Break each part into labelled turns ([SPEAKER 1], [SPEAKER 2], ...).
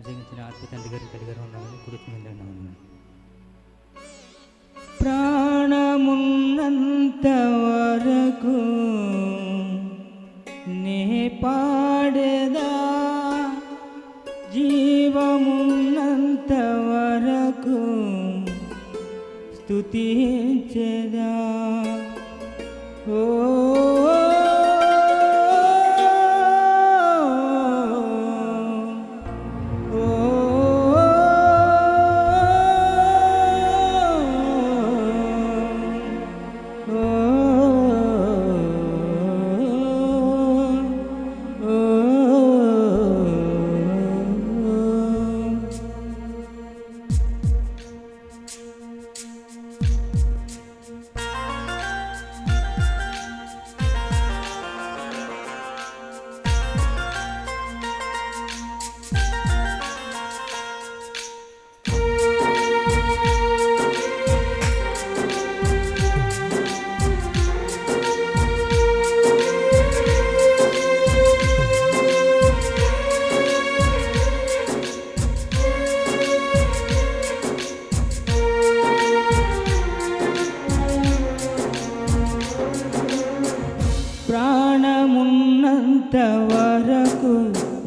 [SPEAKER 1] అభిషేకించిన ఆత్మ తండ్రి గారి తల్లి గారు ఉన్నామని కుడిచి మీద ఉన్నామని ప్రాణమున్నంత వరకు నే పాడేదా? జీవమున్నంత వరకు స్తుతించేదా? ఓ ప్రాణమున్నంత వరకు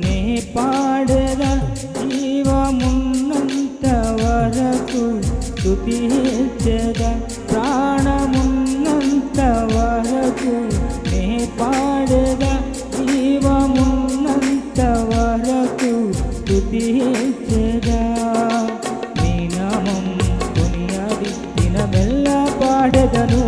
[SPEAKER 1] నే పాడదా జీవమున్నంత వరకు స్తుతించదా ప్రాణమున్నంత వరకు నే పాడదా జీవమున్నంత వరకు స్తుతించదా. నీ నామం కొనియాడి దినమెల్ల పాడదను.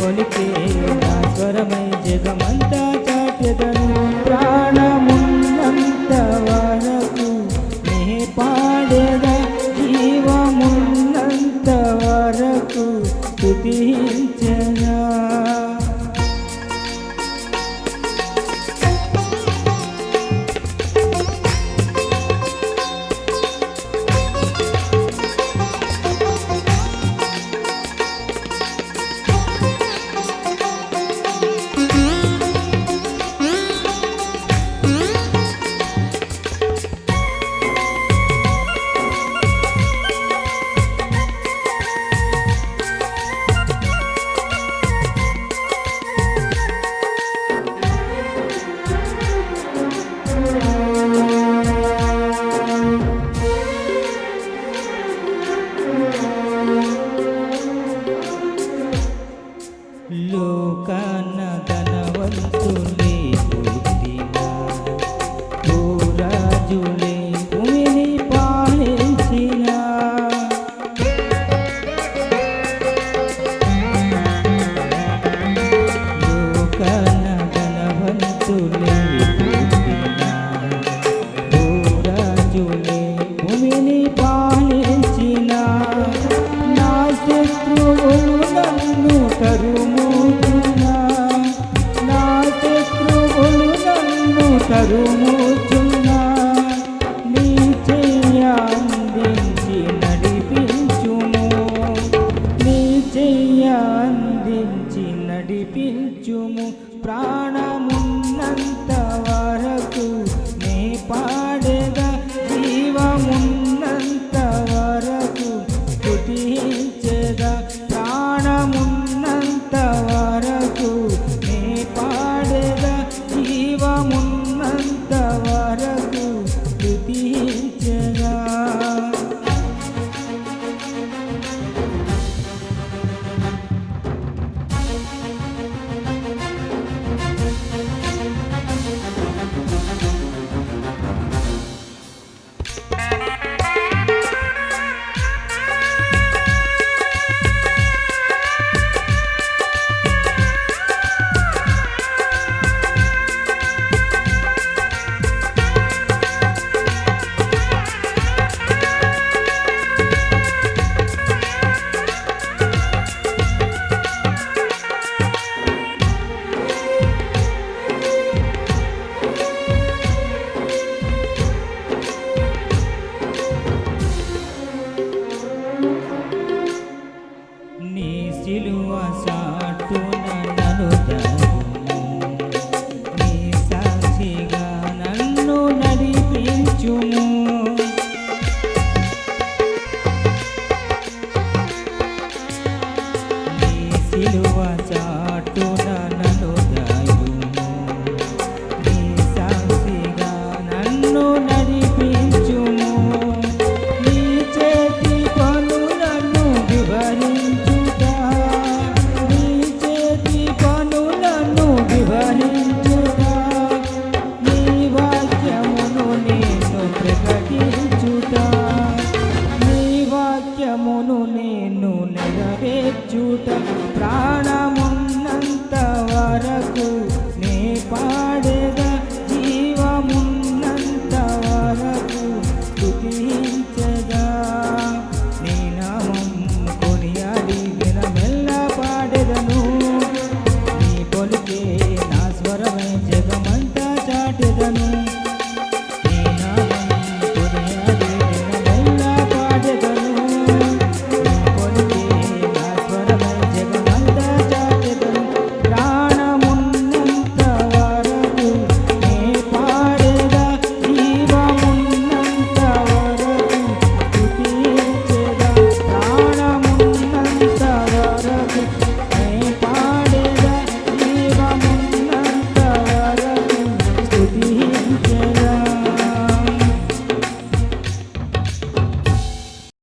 [SPEAKER 1] కొలికే నా స్వరమై జగమంతా చాటెదను ప్రాణమున్నంత వరకు నే పాడెద తరుముతున్నా నా శత్రువులు నన్ను తరుముతున్నా నీ చెయ్యందించి నడిపించుము. నీ చెయ్యందించి నడిపించుము. ప్రాణ నీ సిలువ సా